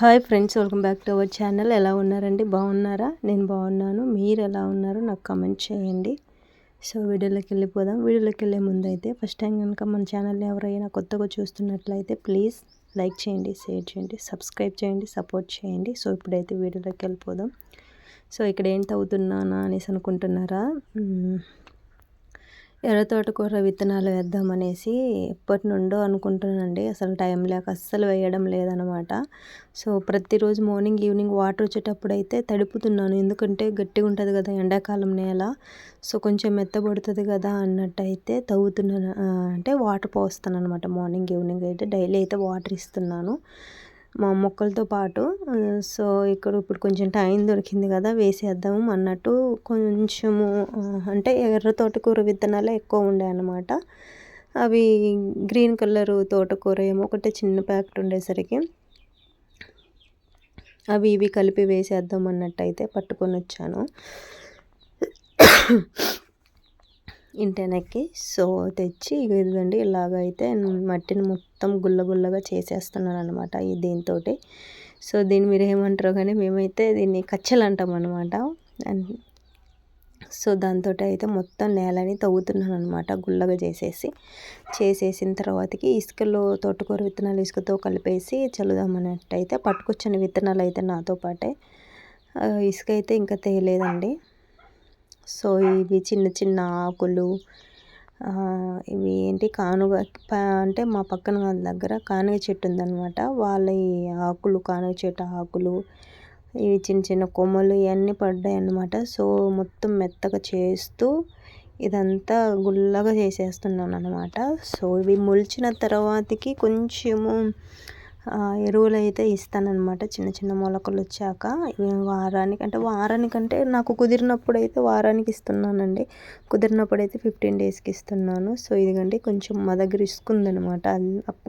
Hi friends welcome back to our channel ఎలా ఉన్నారండి? బాగున్నారా? నేను బాగున్నాను. మీరు ఎలా ఉన్నారో నాకు కమెంట్ చేయండి. సో వీడియోలోకి వెళ్ళిపోదాం. వీడియోలోకి వెళ్ళే ముందు అయితే ఫస్ట్ టైం కనుక మన ఛానల్ని ఎవరైనా కొత్తగా చూస్తున్నట్లయితే ప్లీజ్ లైక్ చేయండి షేర్ చేయండి సబ్స్క్రైబ్ చేయండి సపోర్ట్ చేయండి. సో ఇప్పుడైతే వీడియోలోకి వెళ్ళిపోదాం. సో ఇక్కడ ఏంటి అవుతున్నానా అనేసి అనుకుంటున్నారా? Hmm. ఎర్ర తోటకూర విత్తనాలు వేద్దామనేసి ఎప్పటి నుండో అనుకుంటున్నానండి. అసలు టైం లేక అస్సలు వేయడం లేదనమాట. సో ప్రతిరోజు మార్నింగ్ ఈవినింగ్ వాటర్ వచ్చేటప్పుడు అయితే తడుపుతున్నాను. ఎందుకంటే గట్టిగా ఉంటుంది కదా ఎండాకాలం నేల. సో కొంచెం మెత్తబడుతుంది కదా అన్నట్టు అయితే తవ్వుతున్నాను అంటే వాటర్ పోస్తాను అనమాట మార్నింగ్ ఈవినింగ్ అయితే డైలీ అయితే వాటర్ ఇస్తున్నాను. మా మొక్కలతో పాటు సో ఇక్కడ ఇప్పుడు కొంచెం టైం దొరికింది కదా వేసేద్దాము అన్నట్టు కొంచెము అంటే ఎర్ర తోటకూర విత్తనాలే ఎక్కువ ఉండే అన్నమాట. అవి గ్రీన్ కలర్ తోటకూర ఏమో ఒకటి చిన్న ప్యాకెట్ ఉండేసరికి. అవి ఇవి కలిపి వేసేద్దాం అన్నట్టు అయితే పట్టుకొని వచ్చాను. ఇంటెనక్కి. సో తెచ్చి ఇదిగోండి ఇలాగైతే మట్టిని మొత్తం గుల్ల గుల్లగా చేసేస్తున్నాను అనమాట ఈ దీంతో సో దీన్ని మీరు ఏమంటారో కానీ మేమైతే దీన్ని కచ్చలు అంటాం అనమాట సో దాంతో అయితే మొత్తం నేలని తవ్వుతున్నాను అనమాట గుల్లగా చేసేసి. చేసేసిన తర్వాతకి ఇసుకలో తోటకూర విత్తనాలు ఇసుకతో కలిపేసి చల్లుదామన్నట్టయితే పట్టుకొచ్చిన విత్తనాలు అయితే నాతో పాటే. ఇసుక అయితే ఇంకా తేలేదండి. సో ఇవి చిన్న చిన్న ఆకులు ఇవి ఏంటి కానుగ అంటే మా పక్కన వాళ్ళ దగ్గర కానుగ చెట్టు ఉందన్నమాట. వాళ్ళ ఈ ఆకులు కానుగ చెట్టు ఆకులు ఇవి చిన్న చిన్న కొమ్మలు ఇవన్నీ పడ్డాయి అన్నమాట సో మొత్తం మెత్తగా చేస్తూ ఇదంతా గుల్లగా చేసేస్తున్నాను అనమాట సో ఇవి మొలిచిన తర్వాతకి కొంచెము ఎరువులు అయితే ఇస్తానన్నమాట. చిన్న చిన్న మొలకలు వచ్చాక వారానికి అంటే వారానికంటే నాకు కుదిరినప్పుడు అయితే వారానికి ఇస్తున్నానండి. కుదిరినప్పుడు అయితే ఫిఫ్టీన్ డేస్కి ఇస్తున్నాను. సో ఇదిగండి కొంచెం మా దగ్గర ఇసుక ఉందనమాట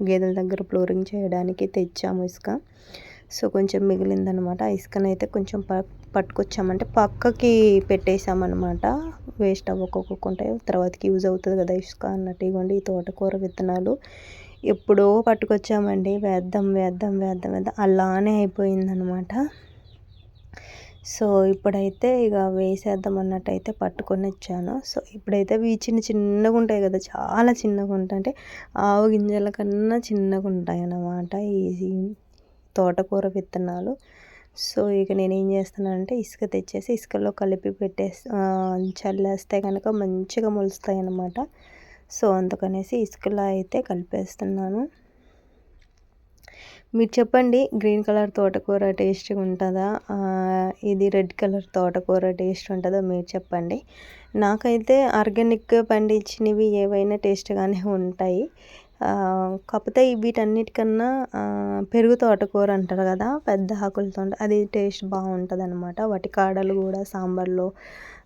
గేదెల దగ్గర ఫ్లోరింగ్ చేయడానికి తెచ్చాము ఇసుక. సో కొంచెం మిగిలిందనమాట ఆ ఇసుకనైతే కొంచెం ప పట్టుకొచ్చామంటే పక్కకి పెట్టేసామన్నమాట వేస్ట్ అవ్వకోకుండా తర్వాతకి యూజ్ అవుతుంది కదా ఇసుక అన్నట్టు. ఇవ్వండి ఈ తోటకూర విత్తనాలు. ఎప్పుడో పట్టుకొచ్చామండి. వేద్దాం వేద్దాం వేద్దాం వేద్దాం. అలానే అయిపోయిందనమాట సో ఇప్పుడైతే ఇక వేసేద్దాం అన్నట్టు అయితే పట్టుకొని వచ్చాను. సో ఇప్పుడైతే ఇవి చిన్న చిన్నగా ఉంటాయి కదా చాలా చిన్నగా ఉంటాయి. అంటే ఆవు గింజల కన్నా చిన్నగా ఉంటాయి అన్నమాట ఈ తోటకూర విత్తనాలు. సో ఇక నేను ఏం చేస్తున్నానంటే ఇసుక తెచ్చేసి ఇసుకలో కలిపి పెట్టేసి చల్లేస్తే కనుక మంచిగా మొలుస్తాయి అన్నమాట సో అందుకనేసి ఇసుకలో అయితే కలిపేస్తున్నాను. మీరు చెప్పండి గ్రీన్ కలర్ తోటకూర టేస్ట్గా ఉంటుందా? ఇది రెడ్ కలర్ తోటకూర టేస్ట్ ఉంటుందో? మీరు చెప్పండి. నాకైతే ఆర్గానిక్ పండించినవి ఏవైనా టేస్ట్గానే ఉంటాయి. కాకపోతే వీటన్నిటికన్నా పెరుగు తోటకూర అంటారు కదా పెద్ద ఆకులతో అది టేస్ట్ బాగుంటుంది అనమాట వాటి కాడలు కూడా సాంబార్లో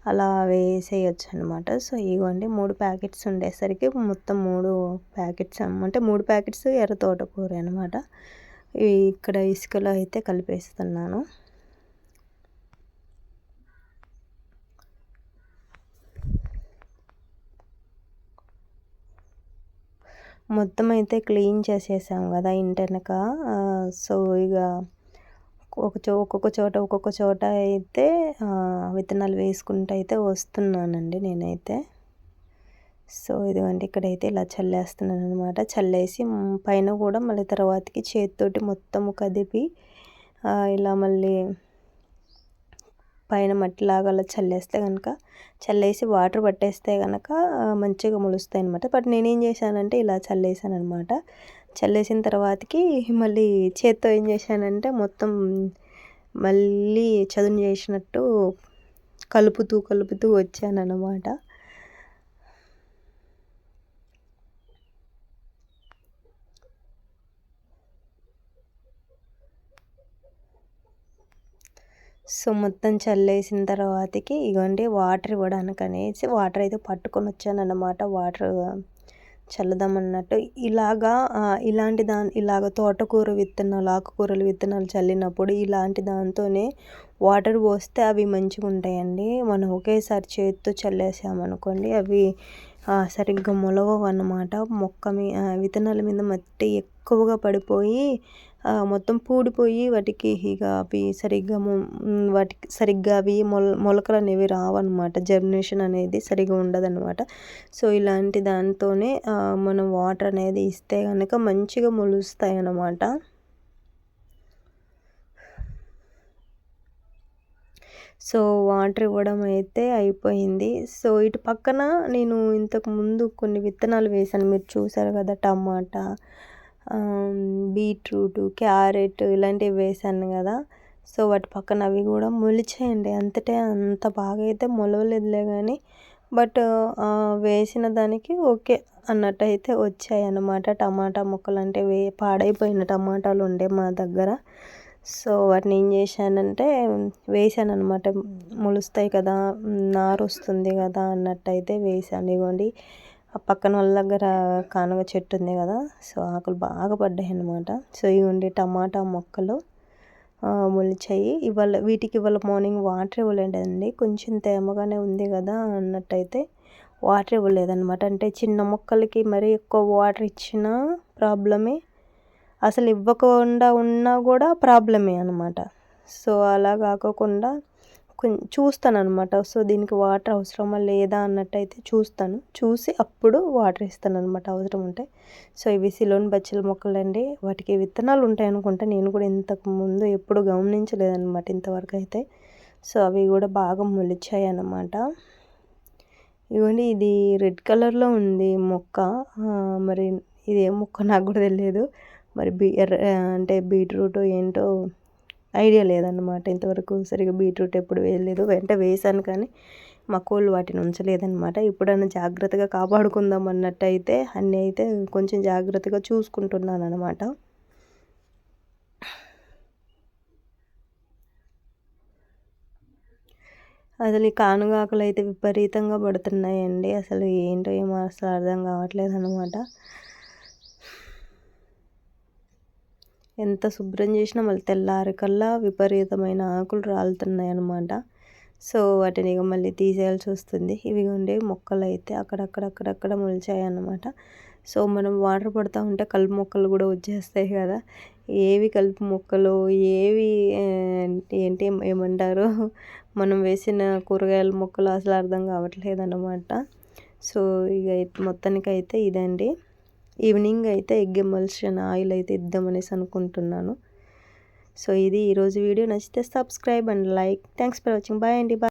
అలా వేసేయచ్చు అనమాట సో ఇవ్వండి మూడు ప్యాకెట్స్ ఉండేసరికి మొత్తం మూడు ప్యాకెట్స్ అంటే మూడు ప్యాకెట్స్ ఎర్ర తోటకూర అనమాట ఇక్కడ ఇసుకలో అయితే కలిపేస్తున్నాను. మొత్తం అయితే క్లీన్ చేసేసాం కదా ఇంటెనక సో ఇక ఒక చో ఒక్కొక్క చోట ఒక్కొక్క చోట అయితే విత్తనాలు వేసుకుంటూ అయితే వస్తున్నానండి నేనైతే. సో ఇదిగోండి ఇక్కడైతే ఇలా చల్లేస్తున్నాను అనమాట చల్లేసి పైన కూడా మళ్ళీ తర్వాతకి చేతితోటి మొత్తము కదిపి ఇలా మళ్ళీ పైన మట్టిలాగా అలా చల్లేస్తే కనుక చల్లేసి వాటర్ పట్టేస్తే కనుక మంచిగా మొలుస్తాయి అనమాట బట్ నేనేం చేశానంటే ఇలా చల్లేసాను అనమాట చల్లేసిన తర్వాతకి మళ్ళీ చేత్తో ఏం చేశానంటే మొత్తం మళ్ళీ చదును చేసినట్టు కలుపుతూ కలుపుతూ వచ్చాను సో మొత్తం చల్లేసిన తర్వాతకి ఇగోండి వాటర్ ఇవ్వడానికి అనేసి వాటర్ అయితే పట్టుకొని వచ్చాను అన్నమాట వాటర్ చల్లదామన్నట్టు. ఇలాగా ఇలాంటి దాని ఇలాగ తోటకూర విత్తనాలు ఆకుకూరలు విత్తనాలు చల్లినప్పుడు ఇలాంటి దాంతోనే వాటర్ పోస్తే అవి మంచిగా ఉంటాయండి. మనం ఒకేసారి చేతితో చల్లేసామనుకోండి అవి సరిగ్గా మొలవవు అన్నమాట మొక్క మీ విత్తనాల మీద మట్టి ఎక్కువగా పడిపోయి మొత్తం పూడిపోయి వాటికి ఇక అవి సరిగ్గా వాటికి సరిగ్గా అవి మొల మొలకలు అనేవి రావన్నమాట. జర్మినేషన్ అనేది సరిగ్గా ఉండదన్నమాట. సో ఇలాంటి దాంతోనే మనం వాటర్ అనేది ఇస్తే కనుక మంచిగా మొలుస్తాయి అన్నమాట సో వాటర్ ఇవ్వడం అయితే అయిపోయింది. సో ఇటు పక్కన నేను ఇంతకు ముందు కొన్ని విత్తనాలు వేసాను మీరు చూసారు కదా టమాటా బీట్రూట్ క్యారెట్ ఇలాంటివి వేసాను కదా. సో వాటి పక్కన అవి కూడా మొలిచాయండి. అంతటే అంత బాగా అయితే మొలవలేదులే కానీ బట్ వేసిన దానికి ఓకే అన్నట్టు అయితే వచ్చాయి అన్నమాట. టమాటా మొక్కలు అంటే వే పాడైపోయిన టమాటాలు ఉండే మా దగ్గర. సో వాటిని ఏం చేశానంటే వేసాను అనమాట మొలుస్తాయి కదా నారు వస్తుంది కదా అన్నట్టు అయితే వేసాను ఇవ్వండి ఆ పక్కన వాళ్ళ దగ్గర కానుగ చెట్టు ఉంది కదా సో ఆకులు బాగా పడ్డాయి అనమాట సో ఇవి ఉండే టమాటా మొక్కలు మొలిచాయి. ఇవాళ వీటికి ఇవాళ మార్నింగ్ వాటర్ ఇవ్వలేదండి. కొంచెం తేమగానే ఉంది కదా అన్నట్టయితే వాటర్ ఇవ్వలేదన్నమాట. అంటే చిన్న మొక్కలకి మరి ఎక్కువ వాటర్ ఇచ్చినా ప్రాబ్లమే. అసలు ఇవ్వకుండా ఉన్నా కూడా ప్రాబ్లమే అనమాట సో అలా కాకోకుండా చూస్తాను అనమాట సో దీనికి వాటర్ అవసరమా లేదా అన్నట్టయితే చూస్తాను. చూసి అప్పుడు వాటర్ ఇస్తాను అనమాట అవసరం ఉంటే. సో ఇవి సిలోని బచ్చల మొక్కలు అండి వాటికి విత్తనాలు ఉంటాయి అనుకుంటా నేను కూడా ఇంతకు ముందు ఎప్పుడు గమనించలేదన్నమాట ఇంతవరకు అయితే. సో అవి కూడా బాగా మొలిచాయి అన్నమాట ఇవ్వండి ఇది రెడ్ కలర్లో ఉంది మొక్క. మరి ఇది ఏ మొక్క నాకు కూడా తెలియదు. మరి బీ ఎర్ర అంటే బీట్రూట్ ఏంటో ఐడియా లేదన్నమాట. ఇంతవరకు సరిగా బీట్రూట్ ఎప్పుడు వేయలేదు. వెంట వేసాను కానీ మా కోళ్ళు వాటిని ఉంచలేదన్నమాట. ఇప్పుడన్నా జాగ్రత్తగా కాపాడుకుందాం అన్నట్టు అయితే అన్నీ అయితే కొంచెం జాగ్రత్తగా చూసుకుంటున్నాను అనమాట అసలు ఈ కానుగాకులు అయితే విపరీతంగా పడుతున్నాయండి. అసలు ఏంటో ఏమో అసలు అర్థం కావట్లేదు అనమాట ఎంత శుభ్రం చేసినా మళ్ళీ తెల్లారికల్లా విపరీతమైన ఆకులు రాలుతున్నాయి అన్నమాట సో వాటిని ఇక మళ్ళీ తీసేయాల్సి వస్తుంది. ఇవి ఉండే మొక్కలు అయితే అక్కడక్కడక్కడక్కడ మొలిచాయి అన్నమాట సో మనం వాటర్ పడుతూ ఉంటే కలుపు మొక్కలు కూడా వచ్చేస్తాయి కదా. ఏవి కలుపు మొక్కలు ఏవి ఏంటి ఏమంటారు? మనం వేసిన కూరగాయల మొక్కలు అసలు అర్థం కావట్లేదు అన్నమాట సో ఇక మొత్తానికైతే ఇదండి. ఈవినింగ్ అయితే ఎగ్ ఎమల్షన్ ఆయిల్ అయితే ఇద్దామనేసి అనుకుంటున్నాను. సో ఇది ఈరోజు వీడియో. నచ్చితే subscribe and like. Thanks for watching. Bye అండి. బాయ్.